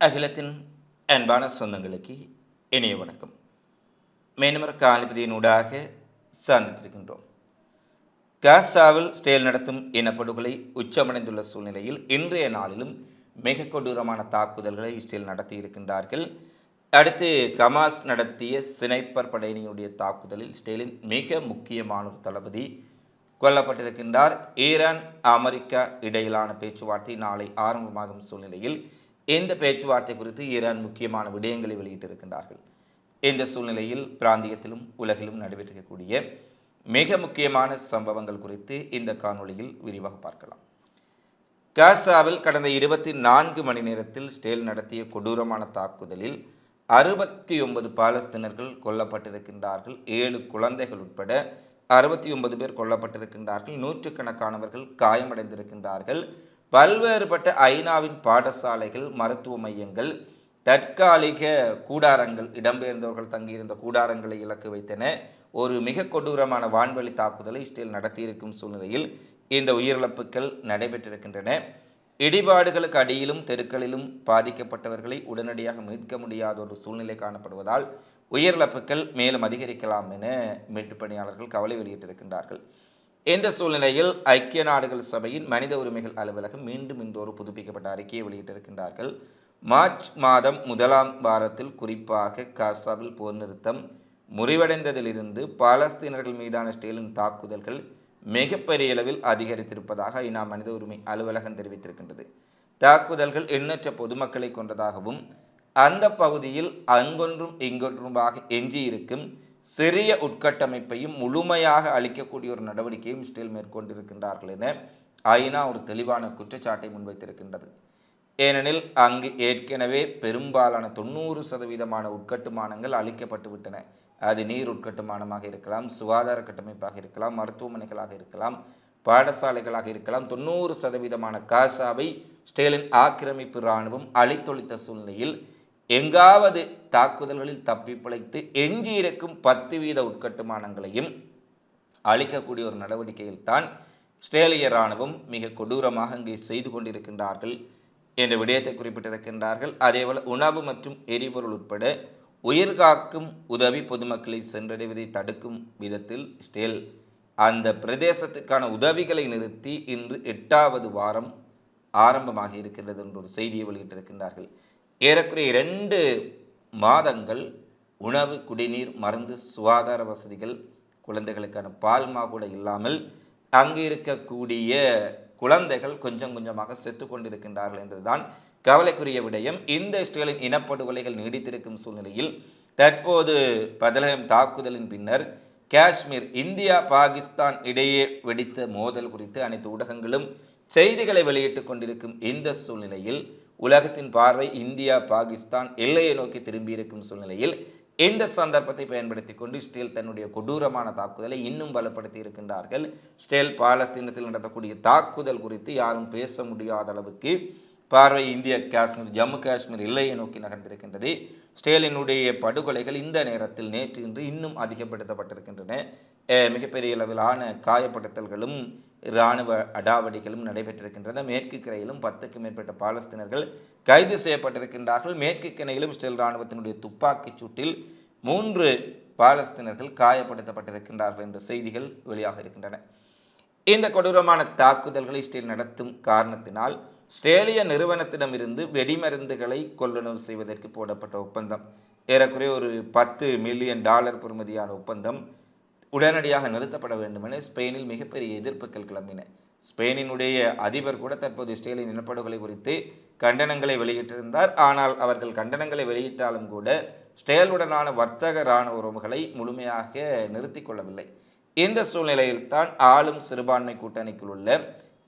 அகிலத்தின் அன்பான சொந்தங்களுக்கு இனிய வணக்கம். மேனுமர் காலிபதியினூடாக சார்ந்திருக்கின்றோம். காசாவில் ஸ்டேல் நடத்தும் இனப்படுகொலை உச்சமடைந்துள்ள சூழ்நிலையில் இன்றைய நாளிலும் மிக கொடூரமான தாக்குதல்களை இஸ்ரேல் நடத்தியிருக்கின்றார்கள். அடுத்து கமாஸ் நடத்திய சினைப்பர் படையினுடைய தாக்குதலில் ஸ்டேலின் மிக முக்கியமான ஒரு தளபதி கொல்லப்பட்டிருக்கின்றார். ஈரான் அமெரிக்கா இடையிலான பேச்சுவார்த்தை நாளை ஆரம்பமாகும் சூழ்நிலையில் இந்த பேச்சுவார்த்தை குறித்து ஈரான் முக்கியமான விடயங்களை வெளியிட்டிருக்கின்றார்கள். இந்த சூழ்நிலையில் பிராந்தியத்திலும் உலகிலும் நடைபெற்றிருக்கக்கூடிய மிக முக்கியமான சம்பவங்கள் குறித்து இந்த காணொளியில் விரிவாக பார்க்கலாம். காசாவில் கடந்த இருபத்தி நான்கு மணி நேரத்தில் ஸ்டேல் நடத்திய கொடூரமான தாக்குதலில் அறுபத்தி ஒன்பது பாலஸ்தீனர்கள் கொல்லப்பட்டிருக்கின்றார்கள். ஏழு குழந்தைகள் உட்பட அறுபத்தி ஒன்பது பேர் கொல்லப்பட்டிருக்கின்றார்கள். நூற்றுக்கணக்கானவர்கள் காயமடைந்திருக்கின்றார்கள். பல்வேறுபட்ட ஐநாவின் பாடசாலைகள் மருத்துவ மையங்கள் தற்காலிக கூடாரங்கள் இடம்பெயர்ந்தவர்கள் தங்கியிருந்த கூடாரங்களை இலக்கு வைத்தன. ஒரு மிக கொடூரமான வான்வெளி தாக்குதலை இஸ்ரேல் நடத்தியிருக்கும் சூழ்நிலையில் இந்த உயிரிழப்புகள் நடைபெற்றிருக்கின்றன. இடிபாடுகளுக்கு அடியிலும் தெருக்களிலும் பாதிக்கப்பட்டவர்களை உடனடியாக மீட்க முடியாத ஒரு சூழ்நிலை காணப்படுவதால் உயிரிழப்புகள் மேலும் அதிகரிக்கலாம் என மீட்பு பணியாளர்கள் கவலை வெளியிட்டிருக்கின்றார்கள். என்ற சூழ்நிலையில் ஐக்கிய நாடுகள் சபையின் மனித உரிமைகள் அலுவலகம் மீண்டும் இன்றொரு புதுப்பிக்கப்பட்ட அறிக்கையை வெளியிட்டிருக்கின்றார்கள். மார்ச் மாதம் முதலாம் வாரத்தில் குறிப்பாக காசாவில் போர் நிறுத்தம் முறிவடைந்ததிலிருந்து பாலஸ்தீனர்கள் மீதான ஸ்டேலின் தாக்குதல்கள் மிகப்பெரிய அளவில் அதிகரித்திருப்பதாக ஐநா மனித உரிமை அலுவலகம் தெரிவித்திருக்கின்றது. தாக்குதல்கள் எண்ணற்ற பொதுமக்களை கொண்டதாகவும் அந்த பகுதியில் அங்கொன்றும் இங்கொன்றுமாக எஞ்சியிருக்கும் சிறிய உட்கட்டமைப்பையும் முழுமையாக அளிக்கக்கூடிய ஒரு நடவடிக்கையும் இஸ்ரேல் மேற்கொண்டிருக்கின்றார்கள் என ஐநா ஒரு தெளிவான குற்றச்சாட்டை முன்வைத்திருக்கின்றது. ஏனெனில் அங்கு ஏற்கனவே பெரும்பாலான தொண்ணூறு சதவீதமான உட்கட்டுமானங்கள் அளிக்கப்பட்டு விட்டன. அது நீர் உட்கட்டுமானமாக இருக்கலாம் சுகாதார கட்டமைப்பாக இருக்கலாம் மருத்துவமனைகளாக இருக்கலாம் பாடசாலைகளாக இருக்கலாம். தொண்ணூறு சதவீதமான காசாவை ஸ்டேலின் ஆக்கிரமிப்பு இராணுவம் அழித்தொழித்த சூழ்நிலையில் எங்காவது தாக்குதல்களில் தப்பி பிழைத்து எஞ்சியிருக்கும் பத்து வீத உட்கட்டுமானங்களையும் அளிக்கக்கூடிய ஒரு நடவடிக்கையில் தான் ஸ்ட்ரேலிய இராணுவம் மிக கொடூரமாக இங்கே செய்து கொண்டிருக்கின்றார்கள் என்ற விடயத்தை குறிப்பிட்டிருக்கின்றார்கள். அதேபோல் உணவு மற்றும் எரிபொருள் உட்பட உயிர்காக்கும் உதவி பொதுமக்களை சென்றடைவதை தடுக்கும் விதத்தில் ஸ்டேல் அந்த பிரதேசத்துக்கான உதவிகளை நிறுத்தி இன்று எட்டாவது வாரம் ஆரம்பமாக இருக்கிறது என்ற ஒரு செய்தியை வெளியிட்டிருக்கின்றார்கள். ஏறக்குறைய இரண்டு மாதங்கள் உணவு குடிநீர் மருந்து சுகாதார வசதிகள் குழந்தைகளுக்கான பால்மா கூட இல்லாமல் அங்கு இருக்கக்கூடிய குழந்தைகள் கொஞ்சம் கொஞ்சமாக செத்து கொண்டிருக்கின்றார்கள் என்பதுதான் கவலைக்குரிய விடயம். இந்த இஸ்ரேலின் இனப்படுகொலைகள் நீடித்திருக்கும் சூழ்நிலையில் தற்போது பதலகம் தாக்குதலின் பின்னர் காஷ்மீர் இந்தியா பாகிஸ்தான் இடையே வெடித்த மோதல் குறித்து அனைத்து ஊடகங்களும் செய்திகளை வெளியிட்டுக் கொண்டிருக்கும் இந்த சூழ்நிலையில் உலகத்தின் பார்வை இந்தியா பாகிஸ்தான் எல்லையை நோக்கி திரும்பியிருக்கும் சூழ்நிலையில் இந்த சந்தர்ப்பத்தை பயன்படுத்தி கொண்டு இஸ்ரேல் தன்னுடைய கொடூரமான தாக்குதலை இன்னும் பலப்படுத்தி இருக்கின்றார்கள். இஸ்ரேல் பாலஸ்தீனத்தில் நடத்தக்கூடிய தாக்குதல் குறித்து யாரும் பேச முடியாத அளவுக்கு பார்வை இந்திய காஷ்மீர் ஜம்மு காஷ்மீர் எல்லையை நோக்கி நகர்ந்திருக்கின்றது. ஸ்டேலினுடைய படுகொலைகள் இந்த நேரத்தில் நேற்று இன்று இன்னும் அதிகப்படுத்தப்பட்டிருக்கின்றன. மிகப்பெரிய அளவிலான காயப்படுத்தல்களும் இராணுவ அடாவடிகளும் நடைபெற்றிருக்கின்றன. மேற்கு கரையிலும் பத்துக்கும் மேற்பட்ட பாலஸ்தீனர்கள் கைது செய்யப்பட்டிருக்கின்றார்கள். மேற்கு கிணையிலும் இஸ்ரேல் இராணுவத்தினுடைய துப்பாக்கிச் சூட்டில் மூன்று பாலஸ்தீனர்கள் காயப்படுத்தப்பட்டிருக்கின்றார்கள் என்ற செய்திகள் வெளியாக இருக்கின்றன. இந்த கொடூரமான தாக்குதல்களை இஸ்ரேல் நடத்தும் காரணத்தினால் ஸ்ட்ரேலிய நிறுவனத்திடமிருந்து வெடிமருந்துகளை கொள்ளுணர்வு செய்வதற்கு போடப்பட்ட ஒப்பந்தம். ஏறக்குறைய ஒரு பத்து மில்லியன் டாலர் பொறுமதியான ஒப்பந்தம் உடனடியாக நிறுத்தப்பட வேண்டும் என ஸ்பெயினில் மிகப்பெரிய எதிர்ப்புகள் கிளம்பின. ஸ்பெயினினுடைய அதிபர் கூட தற்போது இஸ்ரேலின் இனப்படுகொலை குறித்து கண்டனங்களை வெளியிட்டிருந்தார். ஆனால் அவர்கள் கண்டனங்களை வெளியிட்டாலும் கூட ஸ்டேலுடனான வர்த்தக இராணுவ உறவுகளை முழுமையாக நிறுத்தி கொள்ளவில்லை. இந்த சூழ்நிலையில் தான் ஆளும் சிறுபான்மை கூட்டணிக்குள் உள்ள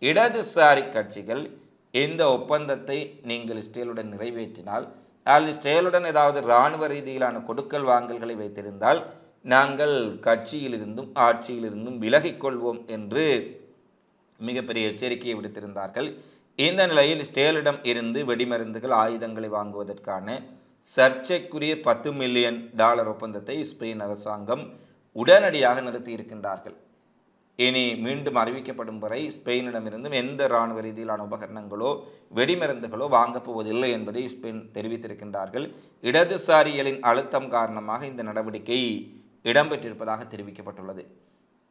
இடதுசாரி கட்சிகள் இந்த ஒப்பந்தத்தை நீங்கள் இஸ்ரேலுடன் நிறைவேற்றினால் அல்லது இஸ்ரேலுடன் ஏதாவது இராணுவ ரீதியிலான கொடுக்கல் வாங்கல்களை வைத்திருந்தால் நாங்கள் கட்சியிலிருந்தும் ஆட்சியிலிருந்தும் விலகிக் கொள்வோம் என்று மிகப்பெரிய எச்சரிக்கையை விடுத்திருந்தார்கள். இந்த நிலையில் ஸ்டேலிடம் இருந்து வெடிமருந்துகள் ஆயுதங்களை வாங்குவதற்கான சர்ச்சைக்குரிய பத்து மில்லியன் டாலர் ஒப்பந்தத்தை ஸ்பெயின் அரசாங்கம் உடனடியாக நிறுத்தி இருக்கின்றார்கள் இனி மீண்டும் அறிவிக்கப்படும் வரை ஸ்பெயினிடமிருந்தும் எந்த இராணுவ ரீதியிலான உபகரணங்களோ வெடிமருந்துகளோ வாங்கப் போவதில்லை என்பதை ஸ்பெயின் தெரிவித்திருக்கின்றார்கள். இடதுசாரிகளின் அழுத்தம் காரணமாக இந்த நடவடிக்கை இடம்பெற்றிருப்பதாக தெரிவிக்கப்பட்டுள்ளது.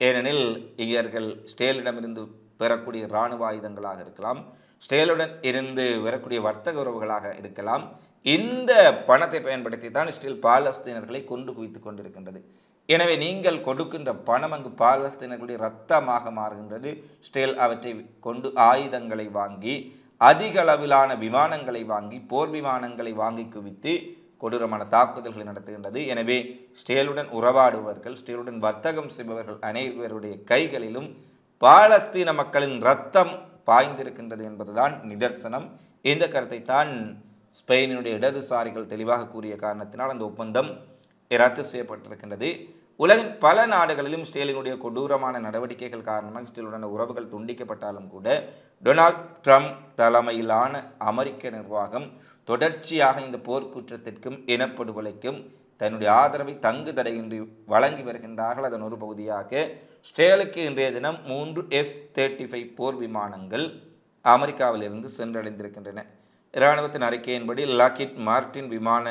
ஏனெனில் இவர்கள் ஸ்டேலிடமிருந்து பெறக்கூடிய இராணுவ ஆயுதங்களாக இருக்கலாம் ஸ்டேலுடன் இருந்து வரக்கூடிய வர்த்தக உறவுகளாக இருக்கலாம் இந்த பணத்தை பயன்படுத்தி தான் ஸ்டீல் பாலஸ்தீனர்களை கொண்டு குவித்துக் கொண்டிருக்கின்றது. எனவே நீங்கள் கொடுக்கின்ற பணம் அங்கு பாலஸ்தீனர்களுடைய இரத்தமாக மாறுகின்றது. ஸ்டேல் அவற்றை கொண்டு ஆயுதங்களை வாங்கி அதிக அளவிலான விமானங்களை வாங்கி போர் விமானங்களை வாங்கி குவித்து கொடூரமான தாக்குதல்களை நடத்துகின்றது. எனவே ஸ்டேலுடன் உறவாடுபவர்கள் ஸ்டேலுடன் வர்த்தகம் செய்பவர்கள் அனைவருடைய கைகளிலும் பாலஸ்தீன மக்களின் ரத்தம் பாய்ந்திருக்கின்றது என்பதுதான் நிதர்சனம். இந்த கருத்தை தான் ஸ்பெயினுடைய இடதுசாரிகள் தெளிவாக கூறிய காரணத்தினால் அந்த ஒப்பந்தம் ரத்து செய்யப்பட்டிருக்கின்றது. உலகின் பல நாடுகளிலும் ஸ்டேலினுடைய கொடூரமான நடவடிக்கைகள் காரணமாக ஸ்டேலுடன் உறவுகள் துண்டிக்கப்பட்டாலும் கூட டொனால்ட் ட்ரம்ப் தலைமையிலான அமெரிக்க நிர்வாகம் தொடர்ச்சியாக இந்த போர்க்குற்றத்திற்கும் இனப்படுகொலைக்கும் தன்னுடைய ஆதரவை தங்கு தடையின்றி வழங்கி வருகின்றார்கள். அதன் ஒரு பகுதியாக ஸ்டேலுக்கு இன்றைய தினம் மூன்று எஃப் தேர்ட்டி ஃபைவ் போர் விமானங்கள் அமெரிக்காவிலிருந்து சென்றடைந்திருக்கின்றன. இராணுவத்தின் அறிக்கையின்படி லாக்கிட் மார்டின் விமான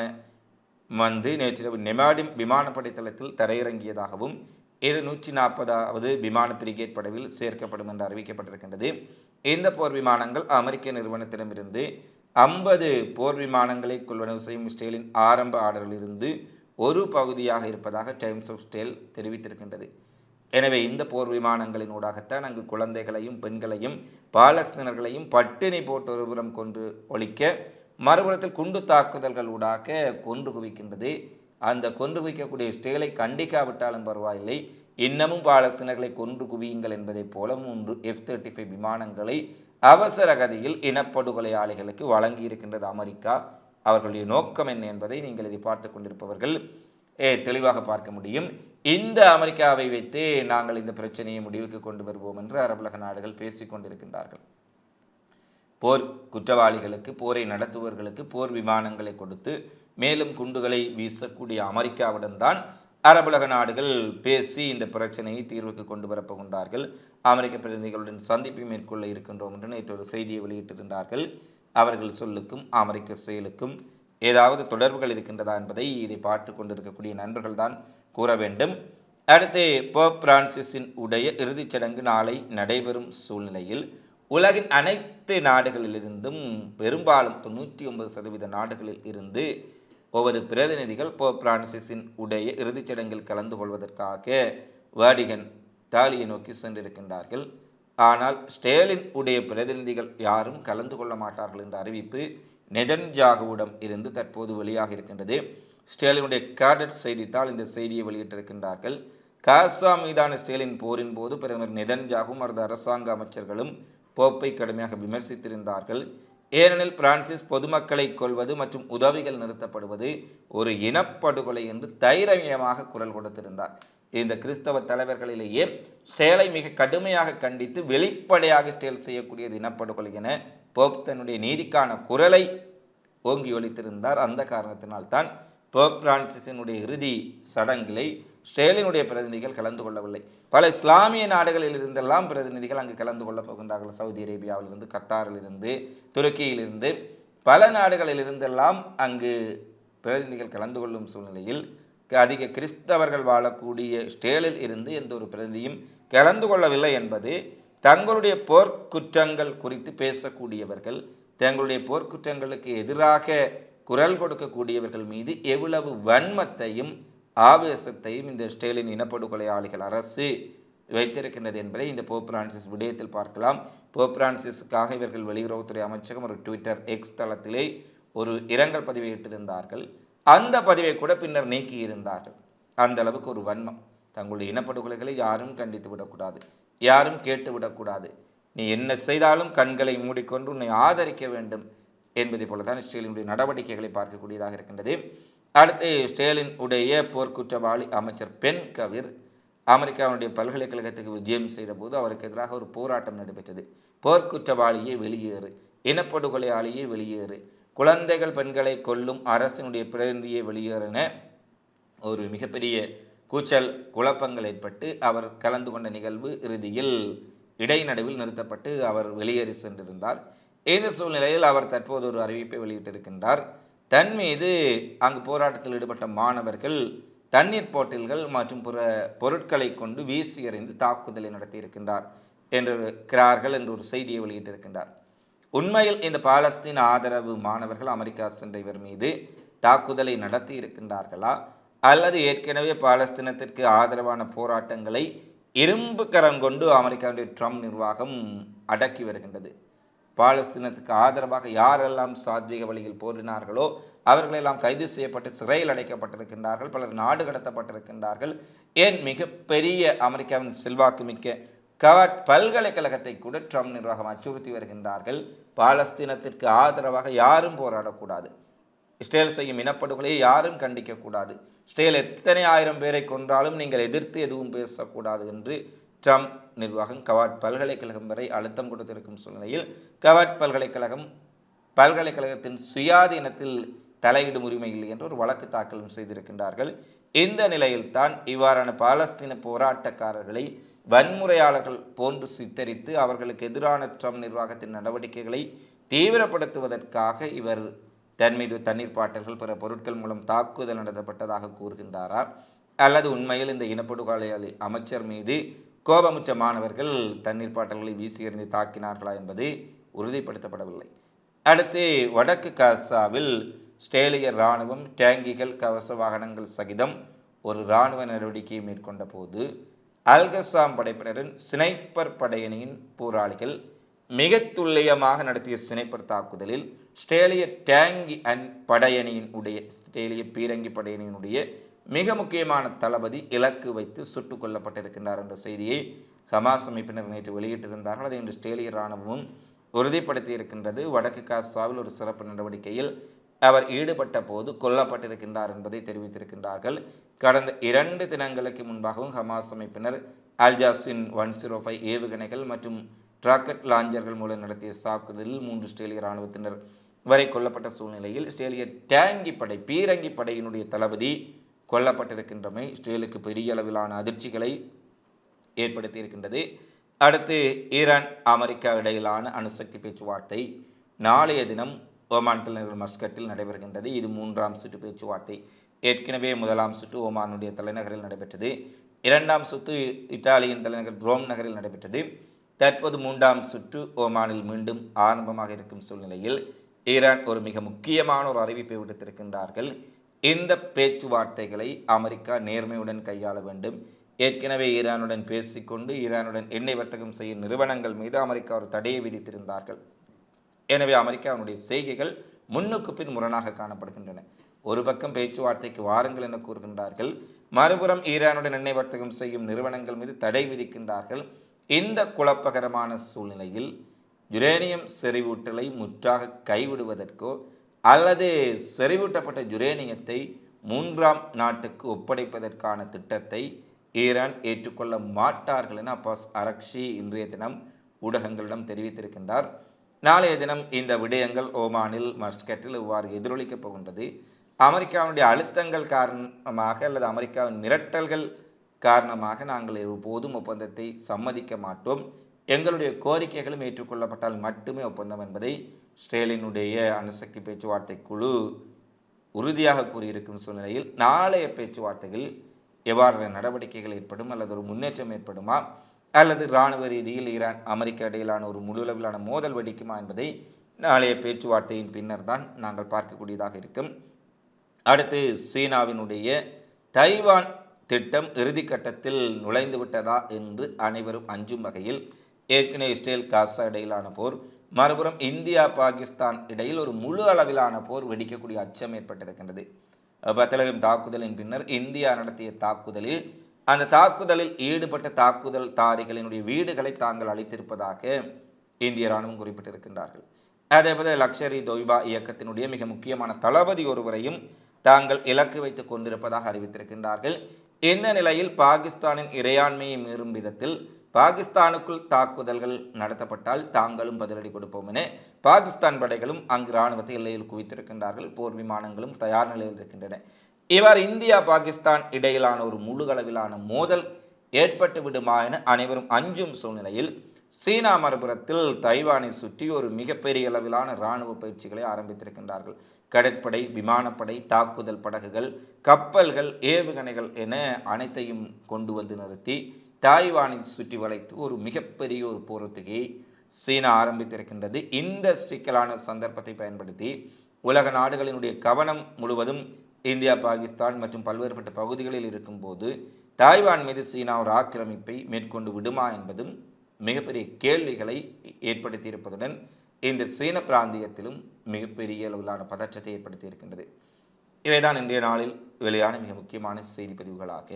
வந்து நேற்றிரவு நெமாடி விமானப்படை தளத்தில் தரையிறங்கியதாகவும் இது நூற்றி நாற்பதாவது விமான பிரிகேட் படவில் சேர்க்கப்படும் என்று அறிவிக்கப்பட்டிருக்கின்றது. இந்த போர் விமானங்கள் அமெரிக்க நிறுவனத்திடமிருந்து ஐம்பது போர் விமானங்களை கொள்வனவு செய்யும் ஸ்டேலின் ஆரம்ப ஆர்டரிலிருந்து ஒரு பகுதியாக இருப்பதாக டைம்ஸ் ஆஃப் ஸ்டேல் தெரிவித்திருக்கின்றது. எனவே இந்த போர் விமானங்களின் ஊடாகத்தான் அங்கு குழந்தைகளையும் பெண்களையும் பாலஸ்தீனர்களையும் பட்டினி போட்டு ஒருபுறம் கொண்டு ஒழிக்க மறுபுறத்தில் குண்டு தாக்குதல்கள் ஊடாக கொன்று குவிக்கின்றது. அந்த கொன்று குவிக்கக்கூடிய ஸ்டேலை கண்டிக்காவிட்டாலும் பரவாயில்லை. இன்னமும் பாலஸ்தீனர்களை கொன்று குவியுங்கள் என்பதைப் போல மூன்று எஃப் தேர்ட்டி ஃபைவ் விமானங்களை அவசர கதியில் இனப்படுகொலையாளிகளுக்கு வழங்கி இருக்கின்றது அமெரிக்கா. அவர்களுடைய நோக்கம் என்ன என்பதை நீங்கள் இதை பார்த்து கொண்டிருப்பவர்கள் ஏ, தெளிவாக பார்க்க முடியும். இந்த அமெரிக்காவை வைத்து நாங்கள் இந்த பிரச்சனையை முடிவுக்கு கொண்டு வருவோம் என்று அரபுலக நாடுகள் பேசிக் கொண்டிருக்கின்றார்கள். போர் குற்றவாளிகளுக்கு போரை நடத்துபவர்களுக்கு போர் விமானங்களை கொடுத்து மேலும் குண்டுகளை வீசக்கூடிய அமெரிக்காவுடன் தான் அரபுலக நாடுகள் பேசி இந்த பிரச்சனையை தீர்வுக்கு கொண்டு வரப்போகின்றார்கள் அமெரிக்க பிரதிநிதிகளுடன் சந்திப்பை மேற்கொள்ள இருக்கின்றோம் என்று நேற்று ஒரு செய்தியை வெளியிட்டிருந்தார்கள். அவர்கள் சொல்லுக்கும் அமெரிக்க செயலுக்கும் ஏதாவது தொடர்புகள் இருக்கின்றதா என்பதை இதை பார்த்து கொண்டிருக்கக்கூடிய நண்பர்கள் தான் கூற வேண்டும். அடுத்து போப் பிரான்சிஸின் உடைய இறுதிச் சடங்கு நாளை நடைபெறும் சூழ்நிலையில் உலகின் அனைத்து நாடுகளிலிருந்தும் பெரும்பாலும் தொண்ணூற்றி ஒன்பது சதவீத நாடுகளில் இருந்து ஒவ்வொரு பிரதிநிதிகள் போப் பிரான்சிஸின் உடைய இறுதிச் சடங்கில் கலந்து கொள்வதற்காக வேடிகன் தாலியை நோக்கி சென்றிருக்கின்றார்கள். ஆனால் ஸ்டேலின் உடைய பிரதிநிதிகள் யாரும் கலந்து கொள்ள மாட்டார்கள் என்ற அறிவிப்பு நெதன்ஜாகுவிடம் இருந்து தற்போது வெளியாக இருக்கின்றது. ஸ்டேலினுடைய கேடட் செய்தித்தாள் இந்த செய்தியை வெளியிட்டிருக்கின்றார்கள். காசா மீதான ஸ்டேலின் போரின் போது பிரதமர் நெதன்ஜாகும் அவரது அரசாங்க அமைச்சர்களும் போப்பை கடுமையாக விமர்சித்திருந்தார்கள். ஏனெனில் பிரான்சிஸ் பொதுமக்களை கொள்வது மற்றும் உதவிகள் நிறுத்தப்படுவது ஒரு இனப்படுகொலை என்று தைரியமாக குரல் கொடுத்திருந்தார். இந்த கிறிஸ்தவ தலைவர்களிலேயே ஸ்டேலை மிக கடுமையாக கண்டித்து வெளிப்படையாக ஸ்டேல் செய்யக்கூடியது இனப்படுகொலை என போப் தன்னுடைய நீதிக்கான குரலை ஓங்கி ஒழித்திருந்தார் அந்த காரணத்தினால்தான் போப் பிரான்சிஸினுடைய இறுதி சடங்கிலை ஸ்டேலினுடைய பிரதிநிதிகள் கலந்து கொள்ளவில்லை. பல இஸ்லாமிய நாடுகளில் இருந்தெல்லாம் பிரதிநிதிகள் அங்கு கலந்து கொள்ளப் போகின்றார்கள். சவுதி அரேபியாவிலிருந்து கத்தாரிலிருந்து துருக்கியிலிருந்து. பல நாடுகளில் இருந்தெல்லாம் அங்கு பிரதிநிதிகள் கலந்து கொள்ளும் சூழ்நிலையில் அதிக கிறிஸ்தவர்கள் வாழக்கூடிய ஸ்டேலில் இருந்து எந்த ஒரு பிரதிநிதியும் கலந்து கொள்ளவில்லை என்பது தங்களுடைய போர்க்குற்றங்கள் குறித்து பேசக்கூடியவர்கள் தங்களுடைய போர்க்குற்றங்களுக்கு எதிராக குரல் கொடுக்கக்கூடியவர்கள் மீது எவ்வளவு வன்மத்தையும் ஆவேசத்தையும் இந்த ஸ்டேலின் இனப்படுகொலையாளிகள் அரசு வைத்திருக்கின்றது என்பதை இந்த போப் பிரான்சிஸ் விடயத்தில் பார்க்கலாம். போப் பிரான்சிஸுக்காக இவர்கள் வெளியுறவுத்துறை அமைச்சகம் ஒரு ட்விட்டர் எக்ஸ் தளத்திலே ஒரு இரங்கல் பதிவை இட்டிருந்தார்கள். அந்த பதிவை கூட பின்னர் நீக்கி இருந்தார்கள் அந்த அளவுக்கு ஒரு வன்மம். தங்களுடைய இனப்படுகொலைகளை யாரும் கண்டித்து விடக்கூடாது. யாரும் கேட்டு விடக்கூடாது. நீ என்ன செய்தாலும் கண்களை மூடிக்கொண்டு உன்னை ஆதரிக்க வேண்டும் என்பதை போல தான் ஸ்டேலினுடைய நடவடிக்கைகளை பார்க்கக்கூடியதாக இருக்கின்றது. அடுத்து ஸ்டேலின் உடைய போர்க்குற்றவாளி அமைச்சர் பென் கவிர் அமெரிக்காவுடைய பல்கலைக்கழகத்துக்கு விஜயம் செய்தபோது அவருக்கு எதிராக ஒரு போராட்டம் நடைபெற்றது. போர்க்குற்றவாளியே வெளியேறு இனப்படுகொலையாளியை வெளியேறு குழந்தைகள் பெண்களை கொல்லும் அரசினுடைய பிரதிநிதியை வெளியேறின ஒரு மிகப்பெரிய கூச்சல் குழப்பங்கள் ஏற்பட்டு அவர் கலந்து கொண்ட நிகழ்வு இறுதியில் இடைநடுவில் நிறுத்தப்பட்டு அவர் வெளியேறி சென்றிருந்தார். இந்த சூழ்நிலையில் அவர் தற்போது ஒரு அறிவிப்பை வெளியிட்டிருக்கின்றார். தன் மீது அங்கு போராட்டத்தில் ஈடுபட்ட மாணவர்கள் தண்ணீர் போட்டில்கள் மற்றும் பிற பொருட்களை கொண்டு வீசி எறிந்து தாக்குதலை நடத்தியிருக்கின்றார் என்றிருக்கிறார்கள் என்று ஒரு செய்தியை வெளியிட்டிருக்கின்றார். உண்மையில் இந்த பாலஸ்தீன் ஆதரவு மாணவர்கள் அமெரிக்கா சென்ற இவர் மீது தாக்குதலை நடத்தி இருக்கின்றார்களா அல்லது ஏற்கனவே பாலஸ்தீனத்திற்கு ஆதரவான போராட்டங்களை இரும்பு கரம் கொண்டு அமெரிக்காவுடைய ட்ரம்ப் நிர்வாகம் அடக்கி வருகின்றது? பாலஸ்தீனத்துக்கு ஆதரவாக யாரெல்லாம் சாத்வீக வழியில் போரினார்களோ அவர்களெல்லாம் கைது செய்யப்பட்டு சிறையில் அடைக்கப்பட்டிருக்கின்றார்கள் பலர் நாடு கடத்தப்பட்டிருக்கின்றார்கள். ஏன் மிகப்பெரிய அமெரிக்காவின் செல்வாக்கு மிக்க கவாட் பல்கலைக்கழகத்தை கூட ட்ரம்ப் நிர்வாகம் அச்சுறுத்தி வருகின்றார்கள். பாலஸ்தீனத்திற்கு ஆதரவாக யாரும் போராடக்கூடாது. இஸ்ரேல் செய்யும் இனப்படுகொலையை யாரும் கண்டிக்கக்கூடாது. இஸ்ரேல் எத்தனை ஆயிரம் பேரை கொன்றாலும் நீங்கள் எதிர்த்து எதுவும் பேசக்கூடாது என்று ட்ரம்ப் நிர்வாகம் கவாட் பல்கலைக்கழகம் வரை அழுத்தம் கொடுத்திருக்கும் சூழ்நிலையில் கவாட் பல்கலைக்கழகம் பல்கலைக்கழகத்தின் சுயாதீனத்தில் தலையிடும் உரிமை இல்லை என்று ஒரு வழக்கு தாக்கலும் செய்திருக்கின்றார்கள். இந்த நிலையில்தான் இவ்வாறான பாலஸ்தீன போராட்டக்காரர்களை வன்முறையாளர்கள் போன்று சித்தரித்து அவர்களுக்கு எதிரான ட்ரம்ப் நிர்வாகத்தின் நடவடிக்கைகளை தீவிரப்படுத்துவதற்காக இவர் தன் மீது தண்ணீர் பாட்டல்கள் பிற பொருட்கள் மூலம் தாக்குதல் நடத்தப்பட்டதாக கூறுகின்றாரா? அல்லது உண்மையில் இந்த இனப்படுகொலை அமைச்சர் மீது கோபமுற்ற மாணவர்கள் தண்ணீர் பாட்டல்களை வீசி எறிந்து தாக்கினார்களா என்பது உறுதிப்படுத்தப்படவில்லை. அடுத்து வடக்கு காசாவில் ஸ்ட்ரேலிய இராணுவம் டேங்கிகள் கவச வாகனங்கள் சகிதம் ஒரு இராணுவ நடவடிக்கையை மேற்கொண்ட போது அல்கசாம் படைப்பினரின் சினைப்பர் படையணியின் போராளிகள் மிக துல்லியமாக நடத்திய சினைப்பர் தாக்குதலில் ஸ்ட்ரேலிய டேங்கி அண்ட் படையணியின் உடைய ஸ்ட்ரேலிய பீரங்கி படையணியினுடைய மிக முக்கியமான தளபதி இலக்கு வைத்து சுட்டுக் கொல்லப்பட்டிருக்கின்றார் என்ற செய்தியை ஹமாஸ் அமைப்பினர் நேற்று வெளியிட்டிருந்தார்கள். அதை இன்று ஸ்ட்ரேலிய இராணுவமும் உறுதிப்படுத்தி இருக்கின்றது. வடக்கு காசாவில் ஒரு சிறப்பு நடவடிக்கையில் அவர் ஈடுபட்ட போது கொல்லப்பட்டிருக்கின்றார் என்பதை தெரிவித்திருக்கின்றார்கள். கடந்த இரண்டு தினங்களுக்கு முன்பாகவும் ஹமாஸ் அமைப்பினர் அல்ஜாசின் ஒன் ஜீரோ ஃபைவ் ஏவுகணைகள் மற்றும் ராக்கெட் லாஞ்சர்கள் மூலம் நடத்திய தாக்குதலில் மூன்று ஸ்ட்ரேலிய இராணுவத்தினர் வரை கொல்லப்பட்ட சூழ்நிலையில் இஸ்ரேலிய டேங்கி படை பீரங்கி படையினுடைய தளபதி கொல்லப்பட்டிருக்கின்றமை இஸ்ரேலுக்கு பெரிய அளவிலான அதிர்ச்சிகளை ஏற்படுத்தி இருக்கின்றது. அடுத்து ஈரான் அமெரிக்கா இடையிலான அணுசக்தி பேச்சுவார்த்தை நாளைய தினம் ஓமான் தலைநகர் மஸ்கட்டில் நடைபெறுகின்றது. இது மூன்றாம் சுற்று பேச்சுவார்த்தை. ஏற்கனவே முதலாம் சுற்று ஓமானுடைய தலைநகரில் நடைபெற்றது. இரண்டாம் சுற்று இத்தாலியின் தலைநகர் ரோம் நகரில் நடைபெற்றது. தற்போது மூன்றாம் சுற்று ஓமானில் மீண்டும் ஆரம்பமாக இருக்கும் சூழ்நிலையில் ஈரான் ஒரு மிக முக்கியமான ஒரு அறிவிப்பை விடுத்திருக்கின்றார்கள். இந்த பேச்சுவார்த்தைகளை அமெரிக்கா நேர்மையுடன் கையாள வேண்டும். ஏற்கனவே ஈரானுடன் பேசிக்கொண்டு ஈரானுடன் எண்ணெய் வர்த்தகம் செய்யும் நிறுவனங்கள் மீது அமெரிக்கா ஒரு தடையை விதித்திருந்தார்கள். எனவே அமெரிக்காவினுடைய செய்கைகள் முன்னுக்கு பின் முரணாக காணப்படுகின்றன. ஒரு பக்கம் பேச்சுவார்த்தைக்கு வாருங்கள் என கூறுகின்றார்கள். மறுபுறம் ஈரானுடன் எண்ணெய் வர்த்தகம் செய்யும் நிறுவனங்கள் மீது தடை விதிக்கின்றார்கள். இந்த குழப்பகரமான சூழ்நிலையில் யுரேனியம் செறிவூட்டலை முற்றாக கைவிடுவதற்கோ அல்லது செறிவூட்டப்பட்ட யுரேனியத்தை மூன்றாம் நாட்டுக்கு ஒப்படைப்பதற்கான திட்டத்தை ஈரான் ஏற்றுக்கொள்ள மாட்டார்கள் என அப்பாஸ் அரக்ஷி இன்றைய தினம் ஊடகங்களிடம் தெரிவித்திருக்கின்றார். நாளைய தினம் இந்த விடயங்கள் ஓமானில் மஸ்கட்டில் இவ்வாறு எதிரொலிக்கப் போகின்றது. அமெரிக்காவுடைய அழுத்தங்கள் காரணமாக அல்லது அமெரிக்காவின் மிரட்டல்கள் காரணமாக நாங்கள் ஒருபோதும் ஒப்பந்தத்தை சம்மதிக்க மாட்டோம். எங்களுடைய கோரிக்கைகளும் ஏற்றுக்கொள்ளப்பட்டால் மட்டுமே ஒப்பந்தம் என்பதை ஸ்டேலினுடைய அணுசக்தி பேச்சுவார்த்தை குழு உறுதியாக கூறியிருக்கும் சூழ்நிலையில் நாளைய பேச்சுவார்த்தைகள் எவ்வாறு நடவடிக்கைகள் ஏற்படும் அல்லது ஒரு முன்னேற்றம் ஏற்படுமா? அல்லது இராணுவ ரீதியில் ஈரான் அமெரிக்க இடையிலான ஒரு முழுளவிலான மோதல் வெடிக்குமா என்பதை நாளைய பேச்சுவார்த்தையின் பின்னர் தான் நாங்கள் பார்க்கக்கூடியதாக இருக்கும். அடுத்து சீனாவினுடைய தைவான் திட்டம் இறுதிக்கட்டத்தில் நுழைந்து விட்டதா என்று அனைவரும் அஞ்சும் வகையில் ஏற்கனவே இஸ்ரேல் காசா இடையிலான போர் மறுபுறம் இந்தியா பாகிஸ்தான் இடையில் ஒரு முழு அளவிலான போர் வெடிக்கக்கூடிய அச்சம் ஏற்பட்டிருக்கின்றது. பத்தலகம் தாக்குதலின் பின்னர் இந்தியா நடத்திய தாக்குதலில் அந்த தாக்குதலில் ஈடுபட்ட தாக்குதல் தாரிகளினுடைய வீடுகளை தாங்கள் அளித்திருப்பதாக இந்திய ராணுவம் குறிப்பிட்டிருக்கின்றார்கள். அதேபோல லக்ஷரி தொய்பா இயக்கத்தினுடைய மிக முக்கியமான தளபதி ஒருவரையும் தாங்கள் இலக்கு வைத்துக் கொண்டிருப்பதாக அறிவித்திருக்கின்றார்கள். இந்த நிலையில் பாகிஸ்தானின் இறையாண்மையை மீறும் விதத்தில் பாகிஸ்தானுக்குள் தாக்குதல்கள் நடத்தப்பட்டால் தாங்களும் பதிலடி கொடுப்போம் என பாகிஸ்தான் படைகளும் அங்கு இராணுவத்தை எல்லையில் குவித்திருக்கின்றார்கள். போர் விமானங்களும் தயார் நிலையில் இருக்கின்றன. இவ்வாறு இந்தியா பாகிஸ்தான் இடையிலான ஒரு முழுகளவிலான மோதல் ஏற்பட்டு விடுமா என அனைவரும் அஞ்சும் சூழ்நிலையில் சீனா மறுபுறத்தில் தைவானை சுற்றி ஒரு மிகப்பெரிய அளவிலான இராணுவ பயிற்சிகளை ஆரம்பித்திருக்கின்றார்கள். கடற்படை விமானப்படை தாக்குதல் படகுகள் கப்பல்கள் ஏவுகணைகள் என அனைத்தையும் கொண்டு வந்து நிறுத்தி தாய்வானை சுற்றி வளைத்து ஒரு மிகப்பெரிய ஒரு போரத்துகையை சீனா ஆரம்பித்திருக்கின்றது. இந்த சிக்கலான சந்தர்ப்பத்தை பயன்படுத்தி உலக நாடுகளினுடைய கவனம் முழுவதும் இந்தியா பாகிஸ்தான் மற்றும் பல்வேறுபட்ட பகுதிகளில் இருக்கும்போது தாய்வான் மீது சீனா ஒரு ஆக்கிரமிப்பை மேற்கொண்டு விடுமா என்பதும் மிகப்பெரிய கேள்விகளை ஏற்படுத்தியிருப்பதுடன் இந்த சீன பிராந்தியத்திலும் மிகப்பெரிய அளவிலான பதற்றத்தை ஏற்படுத்தியிருக்கின்றது. இவைதான் இன்றைய நாளில் வெளியான மிக முக்கியமான செய்தி பதிவுகளாக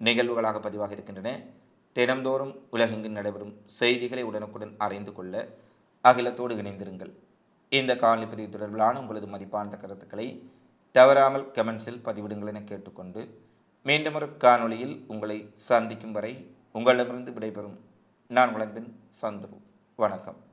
நிகழ்வுகளாக பதிவாக இருக்கின்றன. தினந்தோறும் உலகெங்கும் நடைபெறும் செய்திகளை உடனுக்குடன் அறிந்து கொள்ள அகிலத்தோடு இணைந்திருங்கள். இந்த காணொலி பதிவு தொடர்பிலான உங்களது மதிப்பான கருத்துக்களை தவறாமல் கமெண்ட்ஸில் பதிவிடுங்கள் என கேட்டுக்கொண்டு மீண்டும் ஒரு காணொளியில் உங்களை சந்திக்கும் வரை உங்களிடமிருந்து விடைபெறும். நான் உங்கள் சந்துரு. வணக்கம்.